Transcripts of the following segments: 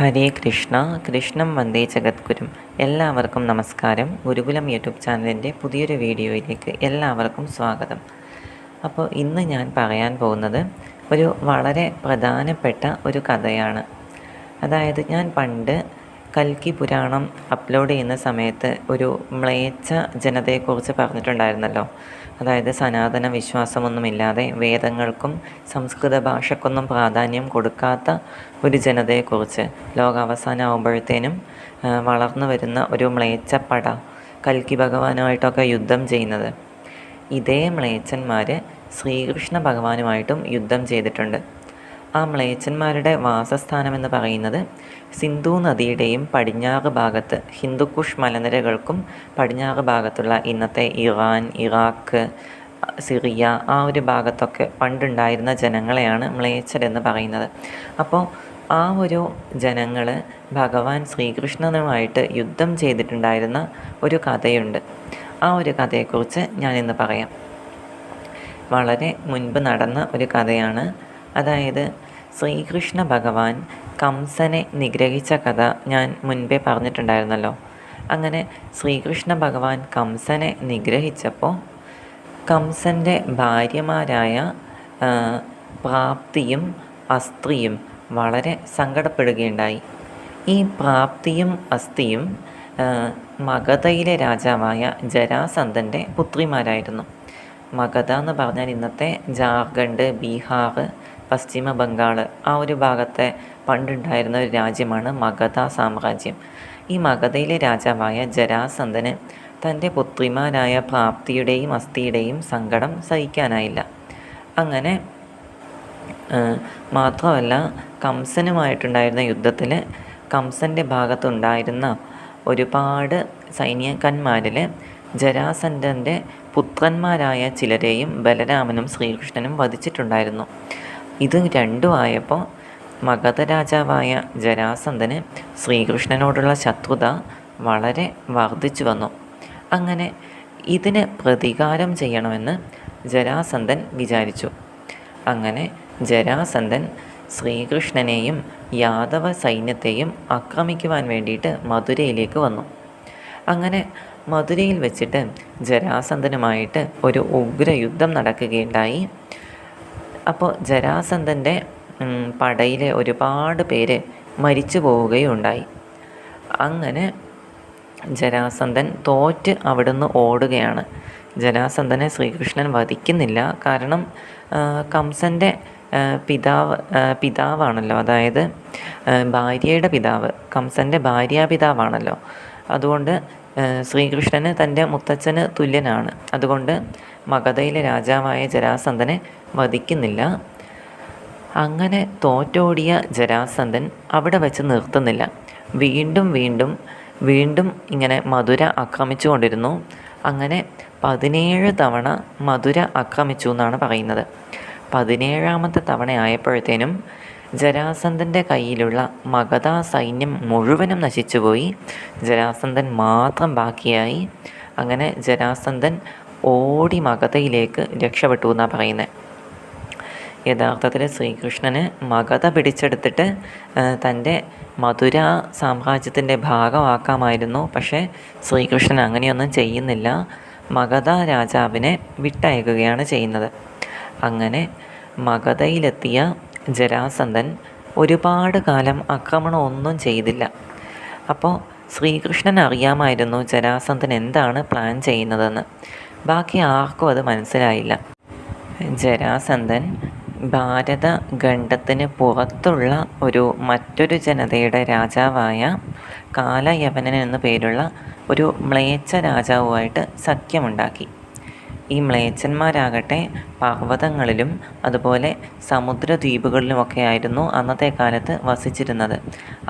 ഹരേ കൃഷ്ണ കൃഷ്ണം വന്ദേ ജഗദ്ഗുരും. എല്ലാവർക്കും നമസ്കാരം. ഗുരുകുലം യൂട്യൂബ് ചാനലിന്റെ പുതിയൊരു വീഡിയോയിലേക്ക് എല്ലാവർക്കും സ്വാഗതം. അപ്പോൾ ഇന്ന് ഞാൻ പറയാൻ പോകുന്നത് ഒരു വളരെ പ്രധാനപ്പെട്ട ഒരു കഥയാണ്. അതായത് ഞാൻ പണ്ട് കൽക്കി പുരാണം അപ്ലോഡ് ചെയ്യുന്ന സമയത്ത് ഒരു മ്ലേച്ഛ ജനതയെക്കുറിച്ച് പറഞ്ഞിട്ടുണ്ടായിരുന്നല്ലോ. അതായത് സനാതന വിശ്വാസമൊന്നുമില്ലാതെ വേദങ്ങൾക്കും സംസ്കൃത ഭാഷക്കൊന്നും പ്രാധാന്യം കൊടുക്കാത്ത ഒരു ജനതയെക്കുറിച്ച് ലോകാവസാനം ആകുമ്പോഴത്തേനും വളർന്നു വരുന്ന ഒരു മ്ലേച്ഛപ്പട കൽക്കി ഭഗവാനുമായിട്ടൊക്കെ യുദ്ധം ചെയ്യുന്നത്. ഇതേ മ്ലേച്ഛന്മാർ ശ്രീകൃഷ്ണ ഭഗവാനുമായിട്ടും യുദ്ധം ചെയ്തിട്ടുണ്ട്. ആ മ്ലേച്ഛന്മാരുടെ വാസസ്ഥാനം എന്ന് പറയുന്നത് സിന്ധു നദിയുടെയും പടിഞ്ഞാറ് ഭാഗത്ത് ഹിന്ദുക്കുഷ് മലനിരകൾക്കും പടിഞ്ഞാറ് ഭാഗത്തുള്ള ഇന്നത്തെ ഇറാൻ ഇറാഖ് സിറിയ ആ ഒരു ഭാഗത്തൊക്കെ പണ്ടുണ്ടായിരുന്ന ജനങ്ങളെയാണ് മ്ലേച്ഛരെന്ന് പറയുന്നത്. അപ്പോൾ ആ ഒരു ജനങ്ങൾ ഭഗവാൻ ശ്രീകൃഷ്ണനുമായിട്ട് യുദ്ധം ചെയ്തിട്ടുണ്ടായിരുന്ന ഒരു കഥയുണ്ട്. ആ ഒരു കഥയെക്കുറിച്ച് ഞാനിന്ന് പറയാം. വളരെ മുൻപ് നടന്ന ഒരു കഥയാണ് അതായത് ശ്രീകൃഷ്ണ ഭഗവാൻ കംസനെ നിഗ്രഹിച്ച കഥ ഞാൻ മുൻപേ പറഞ്ഞിട്ടുണ്ടായിരുന്നല്ലോ. അങ്ങനെ ശ്രീകൃഷ്ണ ഭഗവാൻ കംസനെ നിഗ്രഹിച്ചപ്പോൾ കംസന്റെ ഭാര്യമാരായ പ്രാപ്തിയും അസ്ത്രിയും വളരെ സങ്കടപ്പെടുകയുണ്ടായി. ഈ പ്രാപ്തിയും അസ്ഥിയും മഗധയിലെ രാജാവായ ജരാസന്ധന്റെ പുത്രിമാരായിരുന്നു. മഗധ എന്ന് പറഞ്ഞാൽ ഇന്നത്തെ ജാർഖണ്ഡ് ബീഹാർ പശ്ചിമ ബംഗാൾ ആ ഒരു ഭാഗത്തെ പണ്ടുണ്ടായിരുന്ന ഒരു രാജ്യമാണ് മഗധ സാമ്രാജ്യം. ഈ മഗധയിലെ രാജാവായ ജരാസന്ധന് തന്റെ പുത്രിമാരായ പ്രാപ്തിയുടെയും അസ്ഥിയുടെയും സങ്കടം സഹിക്കാനായില്ല. അങ്ങനെ മാത്രമല്ല കംസനുമായിട്ടുണ്ടായിരുന്ന യുദ്ധത്തിൽ കംസന്റെ ഭാഗത്തുണ്ടായിരുന്ന ഒരുപാട് സൈന്യക്കന്മാരിൽ ജരാസന്ധന്റെ പുത്രന്മാരായ ചിലരെയും ബലരാമനും ശ്രീകൃഷ്ണനും വധിച്ചിട്ടുണ്ടായിരുന്നു. ഇത് രണ്ടുമായപ്പോൾ മഗധ രാജാവായ ജരാസന്ധന് ശ്രീകൃഷ്ണനോടുള്ള ശത്രുത വളരെ വർദ്ധിച്ചു വന്നു. അങ്ങനെ ഇതിന് പ്രതികാരം ചെയ്യണമെന്ന് ജരാസന്ധൻ വിചാരിച്ചു. അങ്ങനെ ജരാസന്ധൻ ശ്രീകൃഷ്ണനെയും യാദവ സൈന്യത്തെയും ആക്രമിക്കുവാൻ വേണ്ടിയിട്ട് മധുരയിലേക്ക് വന്നു. അങ്ങനെ മധുരയിൽ വെച്ചിട്ട് ജരാസന്ധനുമായിട്ട് ഒരു ഉഗ്രയുദ്ധം നടക്കുകയുണ്ടായി. അപ്പോൾ ജരാസന്ധന്റെ പടയിലെ ഒരുപാട് പേര് മരിച്ചു പോവുകയുണ്ടായി. അങ്ങനെ ജരാസന്ധൻ തോറ്റ് അവിടുന്ന് ഓടുകയാണ്. ജരാസന്ധനെ ശ്രീകൃഷ്ണൻ വധിക്കുന്നില്ല. കാരണം കംസന്റെ പിതാവ് പിതാവാണല്ലോ അതായത് ഭാര്യയുടെ പിതാവ് കംസന്റെ ഭാര്യാപിതാവാണല്ലോ. അതുകൊണ്ട് ശ്രീകൃഷ്ണന് തന്റെ മുത്തച്ഛന് തുല്യനാണ്. അതുകൊണ്ട് മഗധയിലെ രാജാവായ ജരാസന്ധനെ വധിക്കുന്നില്ല. അങ്ങനെ തോറ്റോടിയ ജരാസന്ധൻ അവിടെ വെച്ച് നിർത്തുന്നില്ല. വീണ്ടും വീണ്ടും വീണ്ടും ഇങ്ങനെ മധുര ആക്രമിച്ചു കൊണ്ടിരുന്നു അങ്ങനെ പതിനേഴ് തവണ മധുര ആക്രമിച്ചു എന്നാണ് പറയുന്നത്. പതിനേഴാമത്തെ തവണ ആയപ്പോഴത്തേനും ജരാസന്ധന്റെ കയ്യിലുള്ള മഗധ സൈന്യം മുഴുവനും നശിച്ചുപോയി. ജരാസന്ധൻ മാത്രം ബാക്കിയായി. അങ്ങനെ ജരാസന്ധൻ ഓടി മഗധയിലേക്ക് രക്ഷപ്പെട്ടു എന്നാണ് പറയുന്നത് യഥാർത്ഥത്തിൽ ശ്രീകൃഷ്ണന് മഗധ പിടിച്ചെടുത്തിട്ട് തന്റെ മധുര സാമ്രാജ്യത്തിന്റെ ഭാഗമാക്കാമായിരുന്നു. പക്ഷേ ശ്രീകൃഷ്ണൻ അങ്ങനെയൊന്നും ചെയ്യുന്നില്ല. മഗധ രാജാവിനെ വിട്ടയക്കുകയാണ് ചെയ്യുന്നത്. അങ്ങനെ മഗധയിലെത്തിയ ജരാസന്ധൻ ഒരുപാട് കാലം ആക്രമണമൊന്നും ചെയ്തില്ല. അപ്പോൾ ശ്രീകൃഷ്ണൻ അറിയാമായിരുന്നു ജരാസന്ധൻ എന്താണ് പ്ലാൻ ചെയ്യുന്നതെന്ന്. ബാക്കി ആർക്കും അത് മനസ്സിലായില്ല. ജരാസന്ധൻ ഭാരത ഖണ്ഡത്തിന് പുറത്തുള്ള ഒരു മറ്റൊരു ജനതയുടെ രാജാവായ കാലയവനൻ എന്നു പേരുള്ള ഒരു മ്ലേച്ഛ രാജാവുമായിട്ട് സഖ്യമുണ്ടാക്കി. ഈ മ്ലേച്ഛന്മാരാകട്ടെ പർവതങ്ങളിലും അതുപോലെ സമുദ്രദ്വീപുകളിലുമൊക്കെ ആയിരുന്നു അന്നത്തെ കാലത്ത് വസിച്ചിരുന്നത്.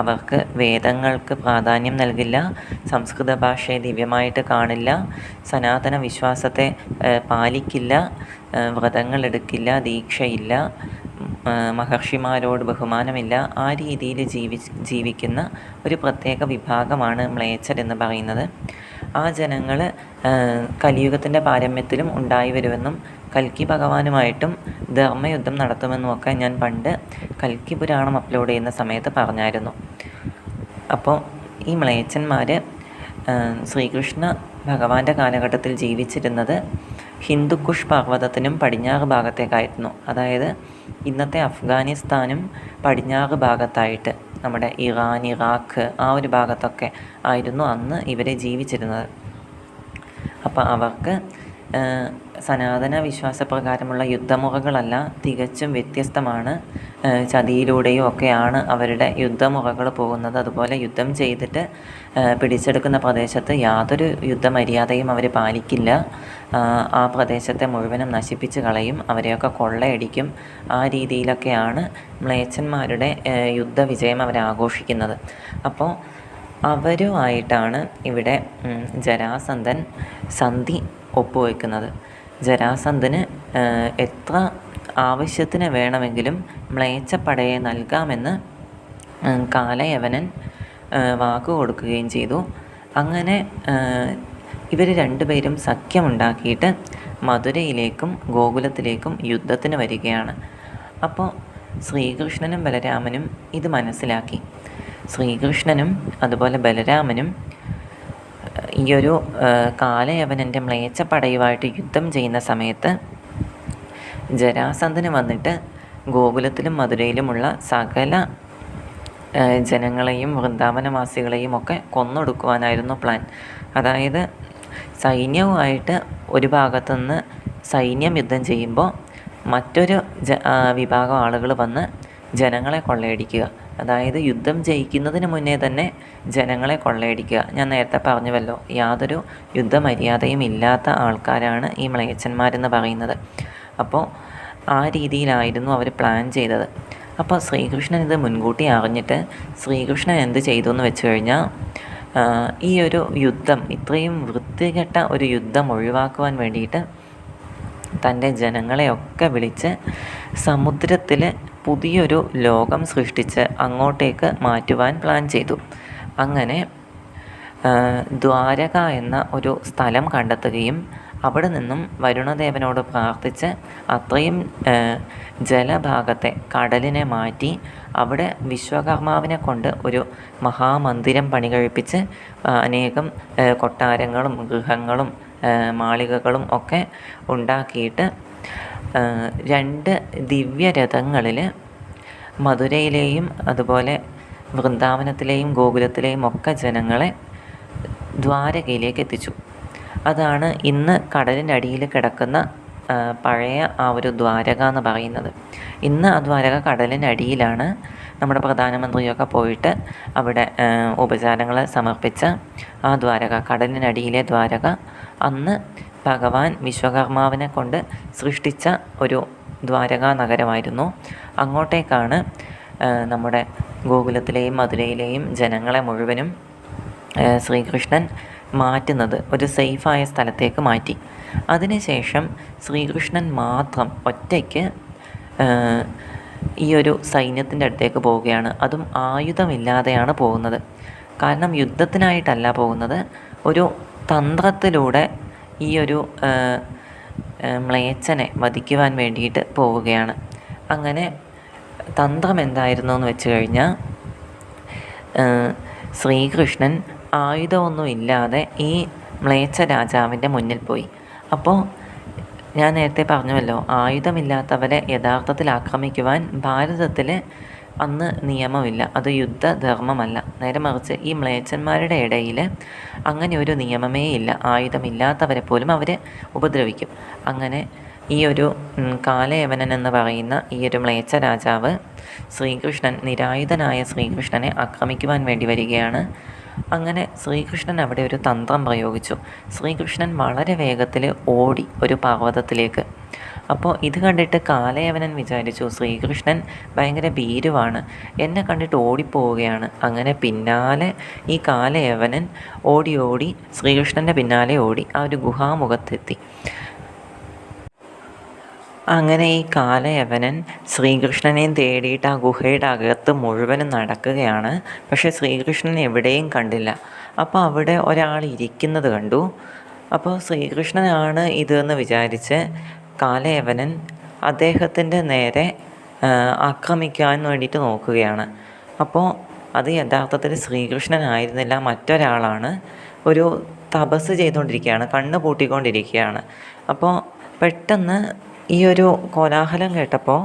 അവർക്ക് വേദങ്ങൾക്ക് പ്രാധാന്യം നൽകില്ല സംസ്കൃത ഭാഷയെ ദിവ്യമായിട്ട് കാണില്ല സനാതന വിശ്വാസത്തെ പാലിക്കില്ല വ്രതങ്ങൾ എടുക്കില്ല ദീക്ഷയില്ല മഹർഷിമാരോട് ബഹുമാനമില്ല ആ രീതിയിൽ ജീവി ജീവിക്കുന്ന ഒരു പ്രത്യേക വിഭാഗമാണ് മ്ലേച്ഛർ എന്ന് പറയുന്നത്. ആ ജനങ്ങൾ കലിയുഗത്തിന്റെ പാരമ്യത്തിലും ഉണ്ടായി വരുമെന്നും കൽക്കി ഭഗവാനുമായിട്ടും ധർമ്മയുദ്ധം നടത്തുമെന്നുമൊക്കെ ഞാൻ പണ്ട് കൽക്കി പുരാണം അപ്ലോഡ് ചെയ്യുന്ന സമയത്ത് പറഞ്ഞായിരുന്നു. അപ്പോൾ ഈ മ്ലേച്ഛന്മാർ ശ്രീകൃഷ്ണ ഭഗവാന്റെ കാലഘട്ടത്തിൽ ജീവിച്ചിരുന്നത് ഹിന്ദുക്കുഷ് പർവതത്തിനും പടിഞ്ഞാറ് ഭാഗത്തേക്കായിരുന്നു. അതായത് ഇന്നത്തെ അഫ്ഗാനിസ്ഥാനും പടിഞ്ഞാറ് ഭാഗത്തായിട്ട്. നമ്മുടെ ഇറാൻ ഇറാഖ് ആ ഒരു ഭാഗത്തൊക്കെ ആയിരുന്നു അന്ന് ഇവർ ജീവിച്ചിരുന്നത്. അപ്പോൾ അവർക്ക് സനാതന വിശ്വാസപ്രകാരമുള്ള യുദ്ധമുറകളല്ല തികച്ചും വ്യത്യസ്തമാണ്. ചതിയിലൂടെയും ഒക്കെയാണ് അവരുടെ യുദ്ധമുറകൾ പോകുന്നത്. അതുപോലെ യുദ്ധം ചെയ്തിട്ട് പിടിച്ചെടുക്കുന്ന പ്രദേശത്ത് യാതൊരു യുദ്ധമര്യാദയും അവർ പാലിക്കില്ല. ആ പ്രദേശത്തെ മുഴുവനും നശിപ്പിച്ച് കളയും. അവരെയൊക്കെ കൊള്ളയടിക്കും. ആ രീതിയിലൊക്കെയാണ് മ്ലേച്ഛന്മാരുടെ യുദ്ധവിജയം അവരാഘോഷിക്കുന്നത്. അപ്പോൾ അവരുമായിട്ടാണ് ഇവിടെ ജരാസന്ധൻ സന്ധി ഒപ്പുവെക്കുന്നത്. ജരാസന്ധന് എത്ര ആവശ്യത്തിന് വേണമെങ്കിലും മ്ലേച്ഛപ്പടയെ നൽകാമെന്ന് കാലയവനൻ വാക്ക് കൊടുക്കുകയും ചെയ്തു. അങ്ങനെ ഇവർ രണ്ടുപേരും സഖ്യമുണ്ടാക്കിയിട്ട് മധുരയിലേക്കും ഗോകുലത്തിലേക്കും യുദ്ധത്തിന് വരികയാണ്. അപ്പോൾ ശ്രീകൃഷ്ണനും ബലരാമനും ഇത് മനസ്സിലാക്കി. ശ്രീകൃഷ്ണനും അതുപോലെ ബലരാമനും ഈ ഒരു കാലയവനന്റെ മ്ലേച്ചപ്പടയുമായിട്ട് യുദ്ധം ചെയ്യുന്ന സമയത്ത് ജരാസന്ധന് വന്നിട്ട് ഗോകുലത്തിലും മധുരയിലുമുള്ള സകല ജനങ്ങളെയും വൃന്ദാവനവാസികളെയും ഒക്കെ കൊന്നൊടുക്കുവാനായിരുന്നു പ്ലാൻ. അതായത് സൈന്യവുമായിട്ട് ഒരു ഭാഗത്തുനിന്ന് സൈന്യം യുദ്ധം ചെയ്യുമ്പോൾ മറ്റൊരു ജ വിഭാഗം ആളുകൾ വന്ന് ജനങ്ങളെ കൊള്ളയടിക്കുക. അതായത് യുദ്ധം ജയിക്കുന്നതിന് മുന്നേ തന്നെ ജനങ്ങളെ കൊള്ളയടിക്കുക. ഞാൻ നേരത്തെ പറഞ്ഞുവല്ലോ യാതൊരു യുദ്ധമര്യാദയും ഇല്ലാത്ത ആൾക്കാരാണ് ഈ മ്ലേച്ഛന്മാരെന്ന് പറയുന്നത്. അപ്പോൾ ആ രീതിയിലായിരുന്നു അവർ പ്ലാൻ ചെയ്തത്. അപ്പോൾ ശ്രീകൃഷ്ണൻ ഇത് മുൻകൂട്ടി അറിഞ്ഞിട്ട് ശ്രീകൃഷ്ണൻ എന്ത് ചെയ്തു എന്ന് വെച്ച് കഴിഞ്ഞാൽ ഈ ഒരു യുദ്ധം ഇത്രയും വൃത്തികെട്ട ഒരു യുദ്ധം ഒഴിവാക്കുവാൻ വേണ്ടിയിട്ട് തന്റെ ജനങ്ങളെയൊക്കെ വിളിച്ച് സമുദ്രത്തിൽ പുതിയൊരു ലോകം സൃഷ്ടിച്ച് അങ്ങോട്ടേക്ക് മാറ്റുവാൻ പ്ലാൻ ചെയ്തു. അങ്ങനെ ദ്വാരക എന്ന ഒരു സ്ഥലം കണ്ടെത്തുകയും അവിടെ നിന്നും വരുണദേവനോട് പ്രാർത്ഥിച്ച് അത്രയും ജലഭാഗത്തെ കടലിനെ മാറ്റി അവിടെ വിശ്വകർമാവിനെ കൊണ്ട് ഒരു മഹാമന്ദിരം പണി കഴിപ്പിച്ച് അനേകം കൊട്ടാരങ്ങളും ഗൃഹങ്ങളും മാളികകളും ഒക്കെ ഉണ്ടാക്കിയിട്ട് രണ്ട് ദിവ്യരഥങ്ങളിൽ മധുരയിലെയും അതുപോലെ വൃന്ദാവനത്തിലെയും ഗോകുലത്തിലെയും ഒക്കെ ജനങ്ങളെ ദ്വാരകയിലേക്ക് എത്തിച്ചു. അതാണ് ഇന്ന് കടലിന്റെ അടിയിൽ കിടക്കുന്ന പഴയ ആ ഒരു ദ്വാരക എന്ന് പറയുന്നത്. ഇന്ന് ആ ദ്വാരക കടലിന്റെ അടിയിലാണ് നമ്മുടെ പ്രധാനമന്ത്രിയൊക്കെ പോയിട്ട് അവിടെ ഉപചാരങ്ങൾ സമർപ്പിച്ച ആ ദ്വാരക കടലിനടിയിലെ ദ്വാരക. അന്ന് ഭഗവാൻ വിശ്വകർമാവിനെ കൊണ്ട് സൃഷ്ടിച്ച ഒരു ദ്വാരക നഗരമായിരുന്നു. അങ്ങോട്ടേക്കാണ് നമ്മുടെ ഗോകുലത്തിലെയും മധുരയിലെയും ജനങ്ങളെ മുഴുവനും ശ്രീകൃഷ്ണൻ മാറ്റുന്നത് ഒരു സേഫായ സ്ഥലത്തേക്ക് മാറ്റി. അതിനുശേഷം ശ്രീകൃഷ്ണൻ മാത്രം ഒറ്റയ്ക്ക് ഈ ഒരു സൈന്യത്തിന്റെ അടുത്തേക്ക് പോവുകയാണ്. അതും ആയുധമില്ലാതെയാണ് പോകുന്നത്. കാരണം യുദ്ധത്തിനായിട്ടല്ല പോകുന്നത്. ഒരു തന്ത്രത്തിലൂടെ ഈ ഒരു മ്ലേച്ഛനെ വധിക്കുവാൻ വേണ്ടിയിട്ട് പോവുകയാണ്. അങ്ങനെ തന്ത്രം എന്തായിരുന്നു എന്ന് വെച്ച് കഴിഞ്ഞാൽ ശ്രീകൃഷ്ണൻ ആയുധമൊന്നും ഇല്ലാതെ ഈ മ്ലേച്ഛ രാജാവിന്റെ മുന്നിൽ പോയി. അപ്പോൾ ഞാൻ നേരത്തെ പറഞ്ഞുവല്ലോ ആയുധമില്ലാത്തവരെ യഥാർത്ഥത്തിൽ ആക്രമിക്കുവാൻ ഭാരതത്തിൽ അന്ന് നിയമമില്ല. അത് യുദ്ധധർമ്മമല്ല. നേരെ മറിച്ച് ഈ മ്ലേച്ഛന്മാരുടെ ഇടയിൽ അങ്ങനെ ഒരു നിയമമേ ഇല്ല. ആയുധമില്ലാത്തവരെ പോലും അവരെ ഉപദ്രവിക്കും. അങ്ങനെ ഈ ഒരു കാലയവനൻ എന്ന് പറയുന്ന ഈ ഒരു മ്ലേച്ഛ രാജാവ് ശ്രീകൃഷ്ണൻ നിരായുധനായ ശ്രീകൃഷ്ണനെ ആക്രമിക്കുവാൻ വേണ്ടി വരികയാണ് അങ്ങനെ ശ്രീകൃഷ്ണൻ അവിടെ ഒരു തന്ത്രം പ്രയോഗിച്ചു. ശ്രീകൃഷ്ണൻ വളരെ വേഗത്തിൽ ഓടി ഒരു പർവതത്തിലേക്ക്. അപ്പോൾ ഇത് കണ്ടിട്ട് കാലയവനൻ വിചാരിച്ചു ശ്രീകൃഷ്ണൻ ഭയങ്കര ഭീരുവാണ്. എന്നെ കണ്ടിട്ട് ഓടിപ്പോവുകയാണ്. അങ്ങനെ പിന്നാലെ ഈ കാലയവനൻ ഓടി ഓടി ശ്രീകൃഷ്ണന്റെ പിന്നാലെ ഓടി ആ ഒരു ഗുഹാമുഖത്തെത്തി. അങ്ങനെ ഈ കാലയവനൻ ശ്രീകൃഷ്ണനെ തേടിയിട്ട് ആ ഗുഹയുടെ അകത്ത് മുഴുവനും നടക്കുകയാണ്. പക്ഷേ ശ്രീകൃഷ്ണൻ എവിടെയും കണ്ടില്ല. അപ്പോൾ അവിടെ ഒരാൾ ഇരിക്കുന്നത് കണ്ടു. അപ്പോൾ ശ്രീകൃഷ്ണനാണ് ഇതെന്ന് വിചാരിച്ച് കാലയവനൻ അദ്ദേഹത്തിന്റെ നേരെ ആക്രമിക്കാൻ വേണ്ടിയിട്ട് നോക്കുകയാണ്. അപ്പോൾ അത് യഥാർത്ഥത്തിൽ ശ്രീകൃഷ്ണനായിരുന്നില്ല മറ്റൊരാളാണ്. ഒരു തപസ് ചെയ്തുകൊണ്ടിരിക്കുകയാണ് കണ്ണ് പൂട്ടിക്കൊണ്ടിരിക്കുകയാണ് അപ്പോൾ പെട്ടെന്ന് ഈ ഒരു കോലാഹലം കേട്ടപ്പോൾ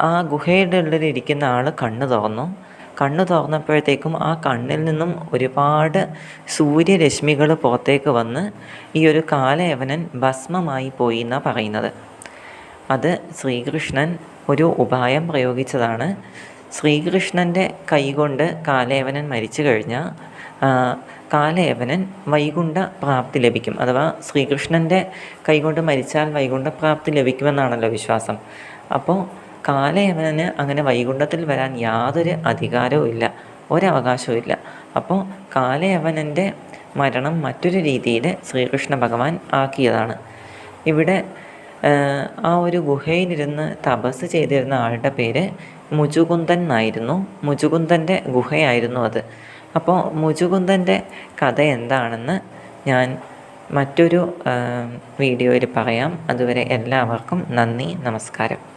ആ ഗുഹയുടെ ഉള്ളിലിരിക്കുന്ന ആൾ കണ്ണു തുറന്നു. കണ്ണു തുറന്നപ്പോഴത്തേക്കും ആ കണ്ണിൽ നിന്നും ഒരുപാട് സൂര്യരശ്മികൾ പുറത്തേക്ക് വന്ന് ഈ ഒരു കാലയവനൻ ഭസ്മമായി പോയി എന്നാണ് പറയുന്നത്. അത് ശ്രീകൃഷ്ണൻ ഒരു ഉപായം പ്രയോഗിച്ചതാണ്. ശ്രീകൃഷ്ണന്റെ കൈകൊണ്ട് കാലയവനൻ മരിച്ചു കഴിഞ്ഞാൽ കാലയവനൻ വൈകുണ്ഠ പ്രാപ്തി ലഭിക്കും. അഥവാ ശ്രീകൃഷ്ണന്റെ കൈകൊണ്ട് മരിച്ചാൽ വൈകുണ്ഠ പ്രാപ്തി ലഭിക്കുമെന്നാണല്ലോ വിശ്വാസം. അപ്പോൾ കാലയവനന് അങ്ങനെ വൈകുണ്ഠത്തിൽ വരാൻ യാതൊരു അധികാരവും ഇല്ല ഒരവകാശവും ഇല്ല. അപ്പോൾ കാലയവനന്റെ മരണം മറ്റൊരു രീതിയിൽ ശ്രീകൃഷ്ണ ഭഗവാൻ ആക്കിയതാണ്. ഇവിടെ ആ ഒരു ഗുഹയിലിരുന്ന് തപസ് ചെയ്തിരുന്ന ആളുടെ പേര് മുജുകുന്ദൻ എന്നായിരുന്നു. മുജുകുന്ദന്റെ ഗുഹയായിരുന്നു അത്. അപ്പോൾ മുജുകുന്ദന്റെ കഥ എന്താണെന്ന് ഞാൻ മറ്റൊരു വീഡിയോയിൽ പറയാം. അതുവരെ എല്ലാവർക്കും നന്ദി നമസ്കാരം.